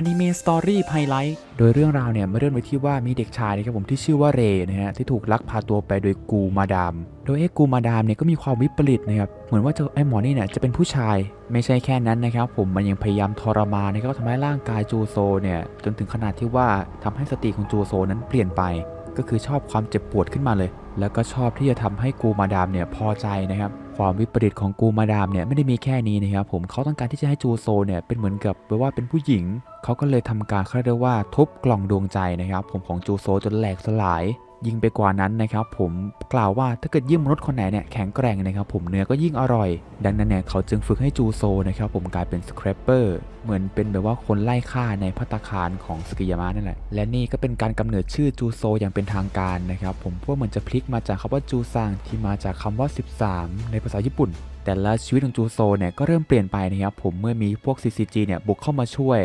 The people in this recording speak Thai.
อนิเมะสตอรี่ไฮไลท์โดยเรื่องราวเนี่ยมาเริ่มไปที่ว่ามีเด็กชายนะครับผมที่ชื่อว่าเรนะฮะที่ถูกลักพาตัวไปโดยกูมาดาม โดยไอ้กูมาดามเนี่ยก็มีความวิปริตนะครับเหมือนว่าเจ้าไอ้หมอนี่เนี่ยจะเป็นผู้ชาย ไม่ใช่แค่นั้นนะครับผมมันยังพยายามทรมานนะครับทำร้ร่างกายจูโซเนี่ยจนถึงขนาดที่ว่าทำให้สติของจูโซนั้นเปลี่ยนไป ก็คือชอบความเจ็บปวดขึ้นมาเลย แล้วก็ชอบที่จะทำให้กูมาดามเนี่ยพอใจนะครับ ความวิปริตของกูมาดามเนี่ยไม่ได้มีแค่นี้นะครับผมเขาต้องการที่จะให้จูโซเนี่ยเป็นเหมือนกับแปลว่าเป็นผู้หญิง เขาก็เลยทำการเขาเรียกว่าทุบกล่องดวงใจนะครับผมของจูโซจนแหลกสลาย ยิ่งไปกว่านั้นนะครับผมกล่าวว่าถ้าเกิดยิ่งมนุษย์คนไหนเนี่ยแข็งแกร่งนะครับผมเนื้อก็ยิ่งอร่อย ดังนั้นเนี่ยเขาจึงฝึกให้จูโซนะครับผมกลายเป็นสครับเปอร์เหมือนเป็นแบบว่าคนไล่ฆ่าในพัตคารของสกิยามะนั่นแหละและนี่ก็เป็นการกำเนิดชื่อจูโซอย่างเป็นทางการนะครับผมพวกเหมือนจะพลิกมาจากคำว่าจูซังที่มาจากคำว่า 13 ในภาษาญี่ปุ่น แต่ละชีวิตของจูโซเนี่ยก็เริ่มเปลี่ยนไปนะครับผมเมื่อมีพวก CCG เนี่ยบุกเข้ามาช่วย